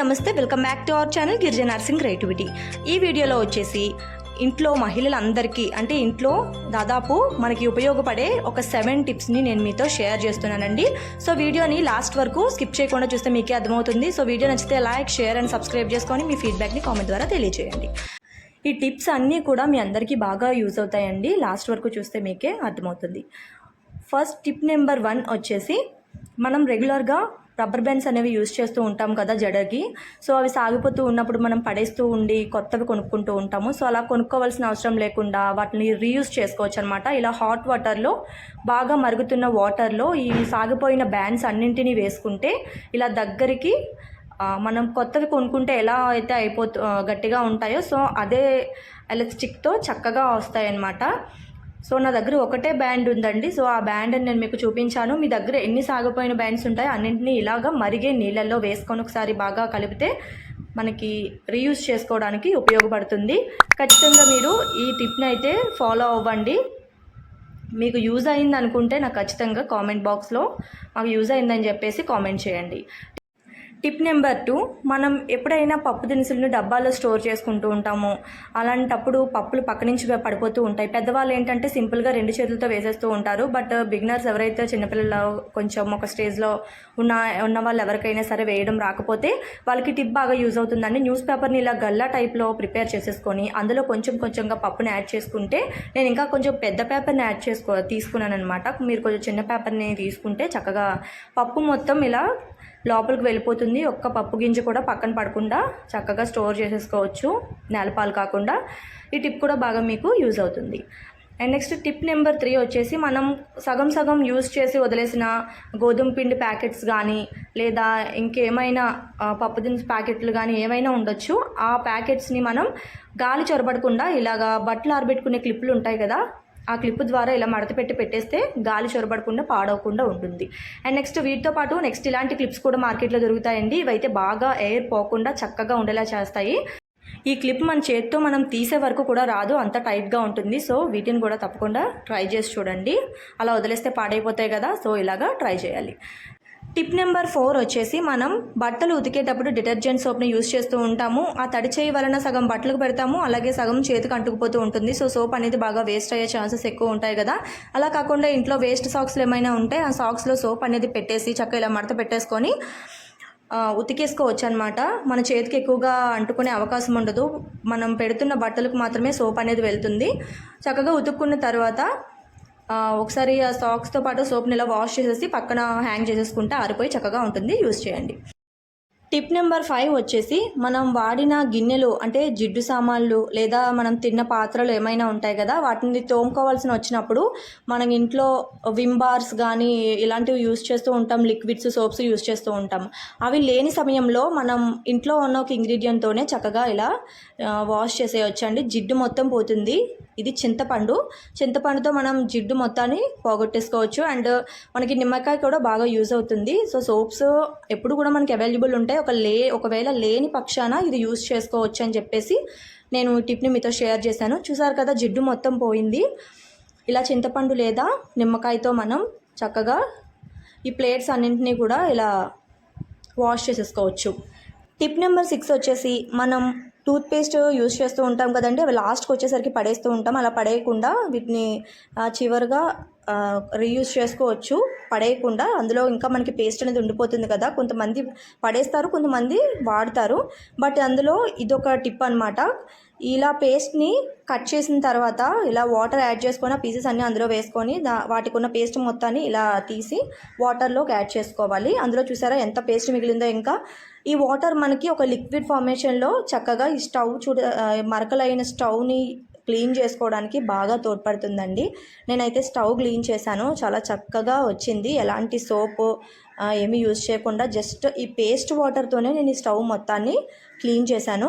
నమస్తే welcome back to our channel Girija Narsing creativity. ఈ వీడియోలో వచ్చేసి ఇంట్లో మహిళలందరికీ అంటే ఇంట్లో దాదాపు మనకి ఉపయోగపడే ఒక సెవెన్ టిప్స్ని నేను మీతో షేర్ చేస్తున్నానండి. సో వీడియోని లాస్ట్ వరకు స్కిప్ చేయకుండా చూస్తే మీకే అర్థమవుతుంది. సో వీడియో నచ్చితే లైక్ షేర్ అండ్ సబ్స్క్రైబ్ చేసుకొని మీ ఫీడ్బ్యాక్ని కామెంట్ ద్వారా తెలియజేయండి ఈ టిప్స్ అన్నీ కూడా మీ అందరికీ బాగా యూజ్ అవుతాయండి. లాస్ట్ వరకు చూస్తే మీకే అర్థమవుతుంది. ఫస్ట్ టిప్ నెంబర్ వన్ వచ్చేసి మనం రెగ్యులర్గా రబ్బర్ బ్యాండ్స్ అనేవి యూజ్ చేస్తూ ఉంటాం కదా జడకి. సో అవి సాగిపోతూ ఉన్నప్పుడు మనం పడేస్తూ ఉండి కొత్తవి కొనుక్కుంటూ ఉంటాము. సో అలా కొనుక్కోవాల్సిన అవసరం లేకుండా వాటిని రీయూజ్ చేసుకోవచ్చు అనమాట ఇలా హాట్ వాటర్లో బాగా మరుగుతున్న వాటర్లో ఈ సాగిపోయిన బ్యాండ్స్ అన్నింటినీ వేసుకుంటే ఇలా దగ్గరికి మనం కొత్తవి కొనుక్కుంటే ఎలా అయితే అయిపోతూ గట్టిగా ఉంటాయో సో అదే ఎలక్ట్రిక్తో చక్కగా వస్తాయన్నమాట. సో నా దగ్గర ఒకటే బ్యాండ్ ఉందండి. సో ఆ బ్యాండ్ నేను మీకు చూపించాను. మీ దగ్గర ఎన్ని సాగిపోయిన బ్యాండ్స్ ఉంటాయో అన్నింటినీ ఇలాగా మరిగే నీళ్ళల్లో వేసుకొని ఒకసారి బాగా కలిపితే మనకి రీయూజ్ చేసుకోవడానికి ఉపయోగపడుతుంది. ఖచ్చితంగా మీరు ఈ టిప్ని అయితే ఫాలో అవ్వండి. మీకు యూజ్ అయింది అనుకుంటే నాకు ఖచ్చితంగా కామెంట్ బాక్స్లో మాకు యూజ్ అయిందని చెప్పేసి కామెంట్ చేయండి. టిప్ నెంబర్ టూ మనం ఎప్పుడైనా పప్పు దినుసులను డబ్బాలో స్టోర్ చేసుకుంటూ ఉంటాము. అలాంటప్పుడు పప్పులు పక్క నుంచి పడిపోతూ ఉంటాయి. పెద్దవాళ్ళు ఏంటంటే సింపుల్గా రెండు చేతులతో వేసేస్తూ ఉంటారు. బట్ బిగినర్స్ ఎవరైతే చిన్నపిల్లలు కొంచెం ఒక స్టేజ్లో ఉన్న ఉన్న వాళ్ళు ఎవరికైనా సరే వేయడం రాకపోతే వాళ్ళకి టిప్ బాగా యూజ్ అవుతుందండి. న్యూస్ పేపర్ని ఇలా గల్లా టైప్లో ప్రిపేర్ చేసేసుకొని అందులో కొంచెం కొంచెంగా పప్పుని యాడ్ చేసుకుంటే నేను ఇంకా కొంచెం పెద్ద పేపర్ని యాడ్ చేసుకో తీసుకున్నాను అనమాట మీరు కొంచెం చిన్న పేపర్ని తీసుకుంటే చక్కగా పప్పు మొత్తం ఇలా లోపలికి వెళ్ళిపోతుంది. ఒక్క పప్పు గింజ కూడా పక్కన పడకుండా చక్కగా స్టోర్ చేసేసుకోవచ్చు. నేలపాలు కాకుండా. ఈ టిప్ కూడా బాగా మీకు యూజ్ అవుతుంది. And next tip number three వచ్చేసి మనం సగం సగం యూజ్ చేసి వదిలేసిన గోధుమ పిండి ప్యాకెట్స్ కానీ లేదా ఇంకేమైనా పప్పు దినుసు ప్యాకెట్లు కానీ ఏమైనా ఉండొచ్చు. ఆ ప్యాకెట్స్ని మనం గాలి చొరబడకుండా ఇలాగా బట్టలు ఆరబెట్టుకునే క్లిప్లు ఉంటాయి కదా ఆ క్లిప్ ద్వారా ఇలా మడత పెట్టి పెట్టేస్తే గాలి చొరబడకుండా పాడవకుండా ఉంటుంది. అండ్ నెక్స్ట్ వీటితో పాటు నెక్స్ట్ ఇలాంటి క్లిప్స్ కూడా మార్కెట్లో దొరుకుతాయండి. ఇవైతే బాగా ఎయిర్ పోకుండా చక్కగా ఉండేలా చేస్తాయి. ఈ క్లిప్ మన చేత్తో మనం తీసే వరకు కూడా రాదు. అంత టైట్గా ఉంటుంది. సో వీటిని కూడా తప్పకుండా ట్రై చేసి చూడండి. అలా వదిలేస్తే పాడైపోతాయి కదా. సో ఇలాగా ట్రై చేయాలి. టిప్ నెంబర్ ఫోర్ వచ్చేసి మనం బట్టలు ఉతికేటప్పుడు డిటర్జెంట్ సోప్ని యూస్ చేస్తూ ఉంటాము. ఆ తడి చేయి వలన సగం బట్టలకు పెడతాము. అలాగే సగం చేతికి అంటుకుపోతూ ఉంటుంది. సో సోప్ అనేది బాగా వేస్ట్ అయ్యే ఛాన్సెస్ ఎక్కువ ఉంటాయి కదా. అలా కాకుండా ఇంట్లో వేస్ట్ సాక్స్లు ఏమైనా ఉంటే ఆ సాక్స్లో సోప్ అనేది పెట్టేసి చక్కగా ఇలా మడత పెట్టేసుకొని ఉతికేసుకోవచ్చు అనమాట మన చేతికి ఎక్కువగా అంటుకునే అవకాశం ఉండదు. మనం పెడుతున్న బట్టలకు మాత్రమే సోప్ అనేది వెళ్తుంది. చక్కగా ఉతుక్కున్న తర్వాత ఒకసారి ఆ సాక్స్తో పాటు సోప్ని ఇలా వాష్ చేసేసి పక్కన హ్యాంగ్ చేసేసుకుంటే ఆరిపోయి చక్కగా ఉంటుంది యూస్ చేయండి. టిప్ నెంబర్ ఫైవ్ వచ్చేసి మనం వాడిన గిన్నెలు అంటే జిడ్డు సామాన్లు లేదా మనం తిన్న పాత్రలు ఏమైనా ఉంటాయి కదా వాటిని తోముకోవాల్సిన వచ్చినప్పుడు మనం ఇంట్లో విమ్ బార్స్ కానీ ఇలాంటివి యూస్ చేస్తూ ఉంటాం లిక్విడ్స్ సోప్స్ యూస్ చేస్తూ ఉంటాం. అవి లేని సమయంలో మనం ఇంట్లో ఉన్న ఒక ఇంగ్రీడియంట్తోనే చక్కగా ఇలా వాష్ వాష్ చేసేయొచ్చండి. జిడ్డు మొత్తం పోతుంది. ఇది చింతపండు. చింతపండుతో మనం జిడ్డు మొత్తాన్ని పోగొట్టేసుకోవచ్చు. అండ్ మనకి నిమ్మకాయ కూడా బాగా యూజ్ అవుతుంది. సో సోప్స్ ఎప్పుడు కూడా మనకి అవైలబుల్ ఉంటాయి. ఒక లే ఒకవేళ లేని పక్షాన ఇది యూజ్ చేసుకోవచ్చు అని చెప్పేసి నేను టిప్ని మీతో షేర్ చేశాను. చూసారు కదా జిడ్డు మొత్తం పోయింది. ఇలా చింతపండు లేదా నిమ్మకాయతో మనం చక్కగా ఈ ప్లేట్స్ అన్నింటినీ కూడా ఇలా వాష్ చేసేసుకోవచ్చు. టిప్ నెంబర్ సిక్స్ వచ్చేసి మనం టూత్పేస్ట్ యూస్ చేస్తూ ఉంటాం కదండి అవి లాస్ట్కి వచ్చేసరికి పడేస్తూ ఉంటాం. అలా పడేయకుండా వీటిని చివరిగా రీయూజ్ చేసుకోవచ్చు. పడేయకుండా అందులో ఇంకా మనకి పేస్ట్ అనేది ఉండిపోతుంది కదా. కొంతమంది పడేస్తారు కొంతమంది వాడతారు. బట్ అందులో ఇదొక టిప్ అనమాట ఇలా పేస్ట్ని కట్ చేసిన తర్వాత ఇలా వాటర్ యాడ్ చేసుకొని ఆ పీసెస్ అన్నీ అందులో వేసుకొని దా వాటికి ఉన్న పేస్ట్ మొత్తాన్ని ఇలా తీసి వాటర్లోకి యాడ్ చేసుకోవాలి. అందులో చూసారా ఎంత పేస్ట్ మిగిలిందో ఇంకా. ఈ వాటర్ మనకి ఒక లిక్విడ్ ఫార్మేషన్లో చక్కగా ఈ స్టవ్ చూడ మరకలైన స్టవ్ని క్లీన్ చేసుకోవడానికి బాగా తోడ్పడుతుందండి. నేనైతే స్టవ్ క్లీన్ చేశాను. చాలా చక్కగా వచ్చింది. ఎలాంటి సోపు ఏమీ యూజ్ చేయకుండా జస్ట్ ఈ పేస్ట్ వాటర్తోనే నేను ఈ స్టవ్ మొత్తాన్ని క్లీన్ చేశాను.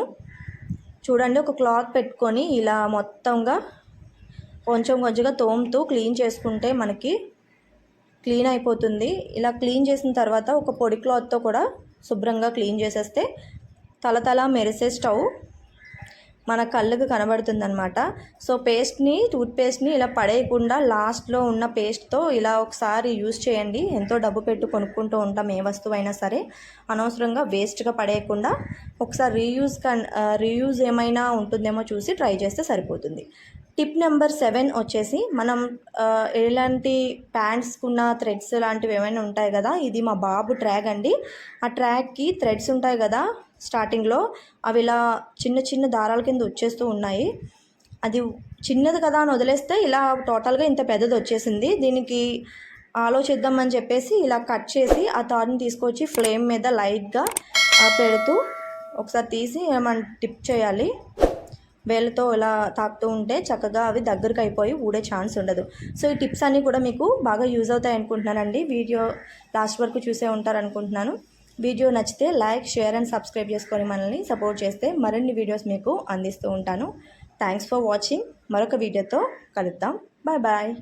చూడండి ఒక క్లాత్ పెట్టుకొని ఇలా మొత్తంగా కొంచెం కొంచెంగా తోముతూ క్లీన్ చేసుకుంటే మనకి క్లీన్ అయిపోతుంది. ఇలా క్లీన్ చేసిన తర్వాత ఒక పొడి క్లాత్తో కూడా శుభ్రంగా క్లీన్ చేసేస్తే తలతల మెరిసే స్టవ్ మన కళ్ళకు కనబడుతుంది అనమాట సో పేస్ట్ని టూత్పేస్ట్ని ఇలా పడేయకుండా లాస్ట్లో ఉన్న పేస్ట్తో ఇలా ఒకసారి యూజ్ చేయండి. ఎంతో డబ్బు పెట్టు కొనుక్కుంటూ ఉంటాం ఏ వస్తువు అయినా సరే. అనవసరంగా వేస్ట్గా పడేయకుండా ఒకసారి రీయూజ్ కన్ రీయూజ్ ఏమైనా ఉంటుందేమో చూసి ట్రై చేస్తే సరిపోతుంది. టిప్ నెంబర్ సెవెన్ వచ్చేసి మనం ఎలాంటి ప్యాంట్స్కున్న థ్రెడ్స్ లాంటివి ఏమైనా ఉంటాయి కదా ఇది మా బాబు ట్రాక్ అండి. ఆ ట్రాక్కి థ్రెడ్స్ ఉంటాయి కదా స్టార్టింగ్లో అవి ఇలా చిన్న చిన్న దారాల కింద వచ్చేస్తూ ఉన్నాయి. అది చిన్నది కదా అని వదిలేస్తే ఇలా టోటల్గా ఇంత పెద్దది వచ్చేసింది. దీనికి ఆలోచిద్దామని చెప్పేసి ఇలా కట్ చేసి ఆ తాడుని తీసుకొచ్చి ఫ్లేమ్ మీద లైట్గా పెడుతూ ఒకసారి తీసి మనం టిప్ చేయాలి. వేలతో ఇలా తాకుతూ ఉంటే చక్కగా అవి దగ్గరకు అయిపోయి ఊడే ఛాన్స్ ఉండదు. సో ఈ టిప్స్ అన్నీ కూడా మీకు బాగా యూజ్ అవుతాయి అనుకుంటున్నానండి. వీడియో లాస్ట్ వరకు చూసే ఉంటారు అనుకుంటున్నాను వీడియో నచ్చితే లైక్ షేర్ అండ్ సబ్స్క్రైబ్ చేసుకొని మనల్ని సపోర్ట్ చేస్తే మరిన్ని వీడియోస్ మీకు అందిస్తూ ఉంటాను. Thanks for watching. మరొక వీడియోతో కలుద్దాం. Bye bye.